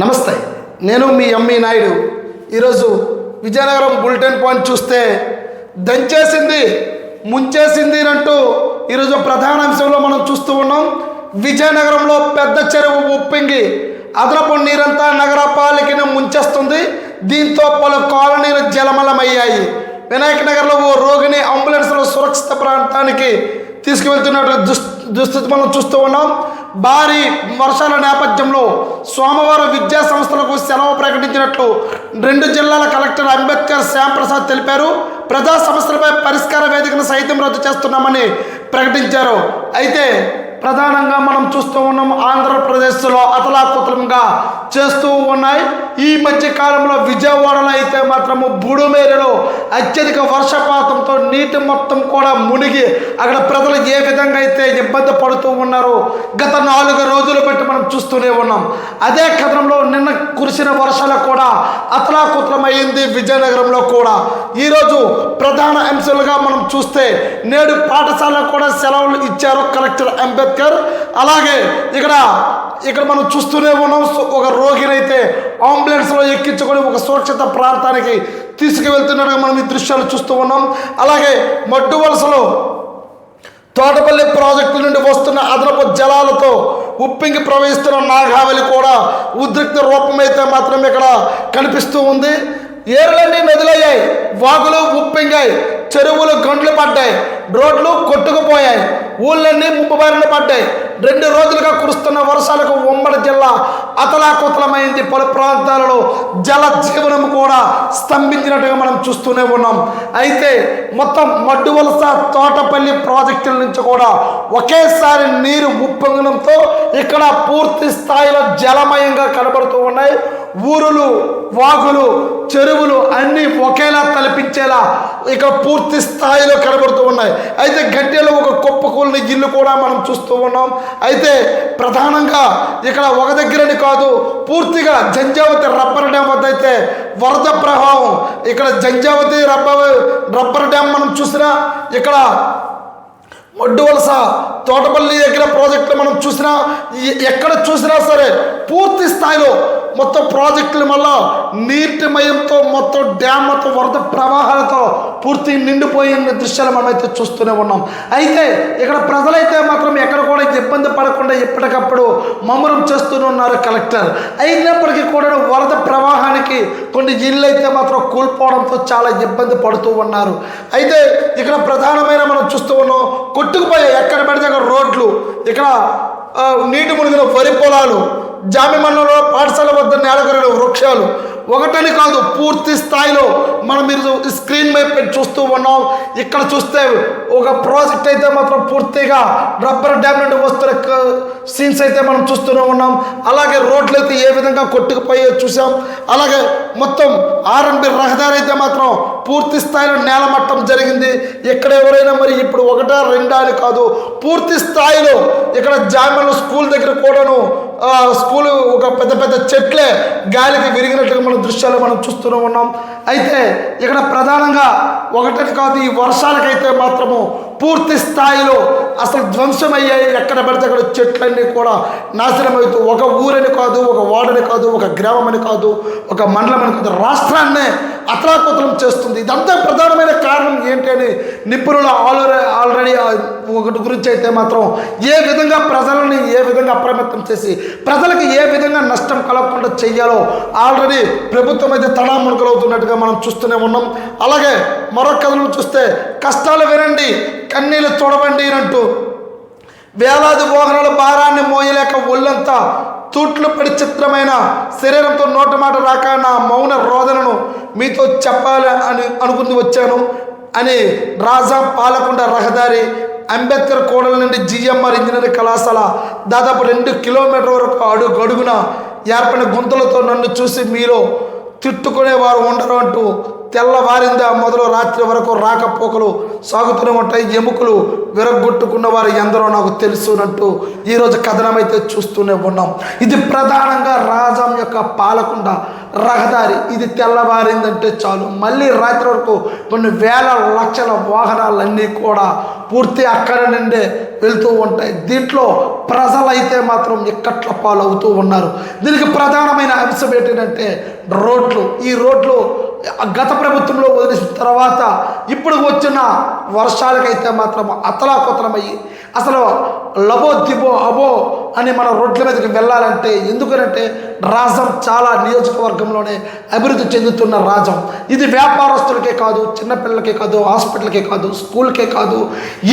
నమస్తే. నేను మీ ఎంఈ నాయుడు. ఈరోజు విజయనగరం బులెటిన్ పాయింట్ చూస్తే దంచేసింది ముంచేసింది అంటూ ఈరోజు ప్రధాన అంశంలో మనం చూస్తూ ఉన్నాం. విజయనగరంలో పెద్ద చెరువు ఉప్పింగి అదనపు నీరంతా నగరపాలికను ముంచేస్తుంది. దీంతో పలు కాలనీలు జలమలమయ్యాయి. వినాయక నగర్లో ఓ రోగిని అంబులెన్స్లో సురక్షిత ప్రాంతానికి తీసుకువెళ్తున్నట్టు దుస్ దుస్థితి మనం చూస్తూ ఉన్నాం. భారీ వర్షాల నేపథ్యంలో సోమవారం విద్యా సంస్థలకు సెలవు ప్రకటించినట్లు రెండు జిల్లాల కలెక్టర్ అంబేద్కర్ శ్యాంప్రసాద్ తెలిపారు. ప్రజా సమస్యలపై పరిష్కార వేదికను సైతం రద్దు చేస్తున్నామని ప్రకటించారు. అయితే ప్రధానంగా మనం చూస్తూ ఉన్నాం ఆంధ్రప్రదేశ్లో అతలాకుతలంగా చేస్తూ ఉన్నాయి. ఈ మధ్య కాలంలో విజయవాడలో అయితే మాత్రము బుడుమేరులో అత్యధిక వర్షపాతంతో నీటి మొత్తం కూడా మునిగి అక్కడ ప్రజలు ఏ విధంగా అయితే ఇబ్బంది పడుతూ ఉన్నారో గత నాలుగు రోజులు బట్టి మనం చూస్తూనే ఉన్నాం. అదే కథనంలో నిన్న కురిసిన వర్షాలు కూడా అతలాకుతలమైంది విజయనగరంలో కూడా. ఈరోజు ప్రధాన అంశాలుగా మనం చూస్తే నేడు పాఠశాలకు కూడా సెలవులు ఇచ్చారు కలెక్టర్ అంబేద్కర్. అలాగే ఇక్కడ ఇక్కడ మనం చూస్తూనే ఉన్నాం ఒక రోగినైతే అంబులెన్స్లో ఎక్కించుకొని ఒక సురక్షిత ప్రాంతానికి తీసుకువెళ్తున్నట్టుగా మనం ఈ దృశ్యాలు చూస్తూ ఉన్నాం. అలాగే మడ్డు వలసలో తోటపల్లి ప్రాజెక్టు నుండి వస్తున్న అదనపు జలాలతో ఉప్పింగి ప్రవహిస్తున్న నాగావళి కూడా ఉద్రిక్త రూపమైతే మాత్రం ఇక్కడ కనిపిస్తూ ఉంది. ఏరులన్నీ నదులయ్యాయి వాగులు ఉప్పింగాయి. చెరువులు గండ్లు పడ్డాయి. రోడ్లు కొట్టుకుపోయాయి. ఊళ్ళన్నీ ముప్పబారిన పడ్డాయి. రెండు రోజులుగా కురుస్తున్న వర్షాలకు ఉమ్మడి జిల్లా అతలాకుతలమైంది పలు ప్రాంతాలలో జల జీవనం కూడా స్తంభించినట్టుగా మనం చూస్తూనే ఉన్నాం. అయితే మొత్తం మడ్డు వలస తోటపల్లి ప్రాజెక్టుల నుంచి కూడా ఒకేసారి నీరు ఉప్పొంగడంతో ఇక్కడ పూర్తి స్థాయిలో జలమయంగా కనబడుతూ ఉన్నాయి. ఊరులు వాగులు చెరువులు అన్నీ ఒకేలా తలపించేలా ఇక్కడ పూర్తి స్థాయిలో కనబడుతూ ఉన్నాయి. అయితే గడ్డెలో ఒక కుప్పకూలిన ఇల్లు కూడా మనం చూస్తూ ఉన్నాం. అయితే ప్రధానంగా ఇక్కడ ఒక దగ్గరని కాదు పూర్తిగా జంజావతి రబ్బర్ డ్యామ్ వద్ద అయితే వరద ప్రభావం ఇక్కడ జంజావతి రబ్బర్ రబ్బర్ డ్యామ్ మనం చూసినా ఇక్కడ ఒడ్డు వలస తోటపల్లి దగ్గర ప్రాజెక్టులు మనం చూసినా ఎక్కడ చూసినా సరే పూర్తి స్థాయిలో మొత్తం ప్రాజెక్టుల వల్ల నీటిమయంతో మొత్తం డ్యామ్ మొత్తం వరద ప్రవాహాలతో పూర్తి నిండిపోయిన దృశ్యాలు మనమైతే చూస్తూనే ఉన్నాం. అయితే ఇక్కడ ప్రజలైతే మాత్రం ఎక్కడ కూడా ఇబ్బంది పడకుండా ఎప్పటికప్పుడు మమ్మరం చేస్తూనే ఉన్నారు కలెక్టర్. అయినప్పటికీ కూడా వరద ప్రవాహానికి కొన్ని ఇళ్ళు అయితే మాత్రం కూలిపోవడంతో చాలా ఇబ్బంది పడుతూ ఉన్నారు. అయితే ఇక్కడ ప్రధానమైన మనం చూస్తూ ఉన్నాం కొట్టుకుపోయే ఎక్కడ పడితే అక్కడ రోడ్లు ఇక్కడ నీటి మునిగిన వరి పొలాలు జామిమన్లలో పాఠశాల వద్ద నేలకొరిన వృక్షాలు ఒకటని కాదు పూర్తి స్థాయిలో మనం మీరు స్క్రీన్ మీద పెట్టి చూస్తూ ఉన్నాం. ఇక్కడ చూస్తే ఒక ప్రాజెక్ట్ అయితే మాత్రం పూర్తిగా రబ్బర్ డ్యామ్ నుండి వస్తున్న సీన్స్ అయితే మనం చూస్తూనే ఉన్నాం. అలాగే రోడ్లు అయితే ఏ విధంగా కొట్టుకుపోయో చూసాం అలాగే మొత్తం ఆర్ఎన్బి రహదారి అయితే మాత్రం పూర్తి స్థాయిలో నేలమట్టం జరిగింది. ఇక్కడ ఎవరైనా మరి ఇప్పుడు ఒకటా రెండా అని కాదు పూర్తి స్థాయిలో ఇక్కడ జామలు స్కూల్ దగ్గర కూడాను స్కూల్ ఒక పెద్ద పెద్ద చెట్లే గాలికి విరిగినట్టుగా మన దృశ్యాలు మనం చూస్తూనే ఉన్నాం. అయితే ఇక్కడ ప్రధానంగా ఒకటి కాదు ఈ వర్షాలకైతే మాత్రము పూర్తి స్థాయిలో అసలు ధ్వంసమయ్యాయి ఎక్కడ పడితే అక్కడ చెట్లన్నీ కూడా నాశనమవుతూ ఒక ఊరని కాదు ఒక వాడని కాదు ఒక గ్రామం అని కాదు ఒక మండలం అని కాదు రాష్ట్రాన్నే అతలాకుతలం చేస్తుంది. ఇదంతా ప్రధానమైన కారణం ఏంటి అని నిపుణులు ఆల్రెడీ ఆల్రెడీ ఒకటి గురించి అయితే మాత్రం ఏ విధంగా ప్రజలని ఏ విధంగా అప్రమత్తం చేసి ప్రజలకు ఏ విధంగా నష్టం కలగకుండా చెయ్యాలో ఆల్రెడీ ప్రభుత్వం అయితే తడాముడుకలవుతున్నట్టుగా మనం చూస్తూనే ఉన్నాం. అలాగే మరొక కథలు చూస్తే కష్టాలు వినండి కన్నీళ్ళు చూడవండి అంటూ వేలాది వాహనాల భారాన్ని మోయలేక ఒళ్ళంతా తూట్లు పడి చిత్రమైన శరీరంతో నోట మాట రాక నా మౌన రోదనను మీతో చెప్పాలి అని అనుకుంది వచ్చాను అని రాజా పాలకొండ రహదారి అంబేద్కర్ కోడల నుండి జిఎంఆర్ ఇంజనీరింగ్ కళాశాల దాదాపు రెండు కిలోమీటర్ వరకు అడుగు అడుగున ఏర్పడిన గుంతలతో నన్ను చూసి మీలో తిట్టుకునేవారు ఉండరు అంటూ తెల్లవారిందా మొదలు రాత్రి వరకు రాకపోకలు సాగుతూనే ఉంటాయి ఎముకలు విరగొట్టుకున్న వారు ఎందరో నాకు తెలుసునంటూ ఈరోజు కథనమైతే చూస్తూనే ఉన్నాం. ఇది ప్రధానంగా రా యొక్క పాలకుండా రహదారి ఇది తెల్లవారిందంటే చాలు. మళ్ళీ రాత్రి వరకు కొన్ని వేల లక్షల వాహనాలన్నీ కూడా పూర్తి అక్కడ నుండే వెళ్తూ ఉంటాయి. దీంట్లో ప్రజలైతే మాత్రం ఇక్కట్ల పాలవుతూ ఉన్నారు. దీనికి ప్రధానమైన అంశం అంశం ఏంటంటే రోడ్లు. ఈ రోడ్లు గత ప్రభుత్వంలో వదిలేసిన తర్వాత ఇప్పుడు వచ్చిన వర్షాలకైతే మాత్రం అతలాకుతలమయ్యి. అసలు లబో దిబో అబో అని మన రోడ్ల మీదకి వెళ్ళాలంటే ఎందుకనంటే రాజం చాలా నియోజకవర్గంలోనే అభివృద్ధి చెందుతున్న రాజం. ఇది వ్యాపారస్తులకే కాదు చిన్నపిల్లలకే కాదు హాస్పిటల్కే కాదు స్కూల్కే కాదు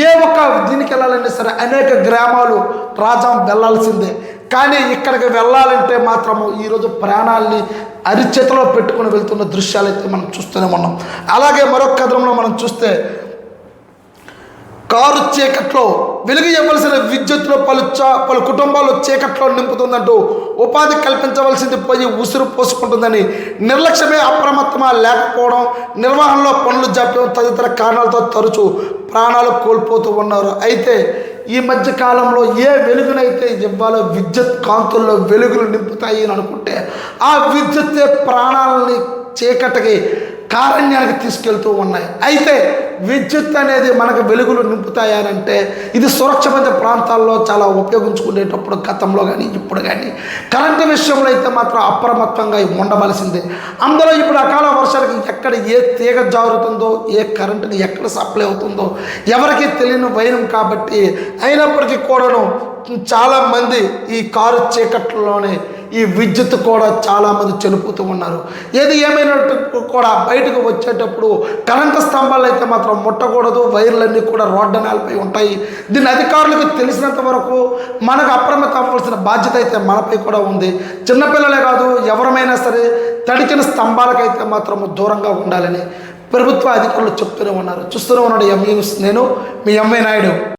ఏ ఒక్క దీనికి వెళ్ళాలంటే సరే అనేక గ్రామాలు రాజం వెళ్ళాల్సిందే కానీ ఇక్కడికి వెళ్ళాలంటే మాత్రము ఈరోజు ప్రాణాలని అరిచేతిలో పెట్టుకుని వెళ్తున్న దృశ్యాలు అయితే మనం చూస్తూనే ఉన్నాం. అలాగే మరొక కథనంలో మనం చూస్తే కారు చీకట్లో వెలుగు ఇవ్వవలసిన విద్యుత్తులో పలు చా పలు కుటుంబాలు చీకట్లో నింపుతుందంటూ ఉపాధి కల్పించవలసింది పోయి ఉసురు పోసుకుంటుందని నిర్లక్ష్యమే అప్రమత్తమా లేకపోవడం నిర్వహణలో పనులు జాప్యం తదితర కారణాలతో తరచూ ప్రాణాలు కోల్పోతూ ఉన్నారు. అయితే ఈ మధ్య కాలంలో ఏ వెలుగునైతే ఇవ్వాలో విద్యుత్ కాంతుల్లో వెలుగులు నింపుతాయి అని అనుకుంటే ఆ విద్యుత్తే ప్రాణాలని చీకటికి కారణ్యానికి తీసుకెళ్తూ ఉన్నాయి. అయితే విద్యుత్ అనేది మనకు వెలుగులు నింపుతాయనంటే ఇది సురక్షిత ప్రాంతాల్లో చాలా ఉపయోగించుకునేటప్పుడు గతంలో కానీ ఇప్పుడు కానీ కరెంటు విషయంలో అయితే మాత్రం అప్రమత్తంగా ఉండవలసిందే. అందులో ఇప్పుడు అకాల వర్షాలకి ఎక్కడ ఏ తీగ జారుతుందో ఏ కరెంటుని ఎక్కడ సప్లై అవుతుందో ఎవరికి తెలియని వైరం కాబట్టి అయినప్పటికీ కూడాను చాలామంది ఈ కారు చీకట్లోనే ఈ విద్యుత్ కూడా చాలామంది చనిపోతూ ఉన్నారు. ఏది ఏమైనట్టు కూడా బయటకు వచ్చేటప్పుడు కరెంటు స్తంభాలు అయితే మాత్రం ముట్టకూడదు వైర్లన్నీ కూడా రోడ్డు నేలపై ఉంటాయి. దీని అధికారులకు తెలిసినంత వరకు మనకు అప్రమత్తం అవ్వాల్సిన బాధ్యత అయితే మనపై కూడా ఉంది. చిన్నపిల్లలే కాదు ఎవరమైనా సరే తడిచిన స్తంభాలకైతే మాత్రం దూరంగా ఉండాలని ప్రభుత్వ అధికారులు చెప్తూనే ఉన్నారు. చూస్తూనే ఉన్నాడు ఎంఈ నేను మీ ఎంఐ నాయుడు.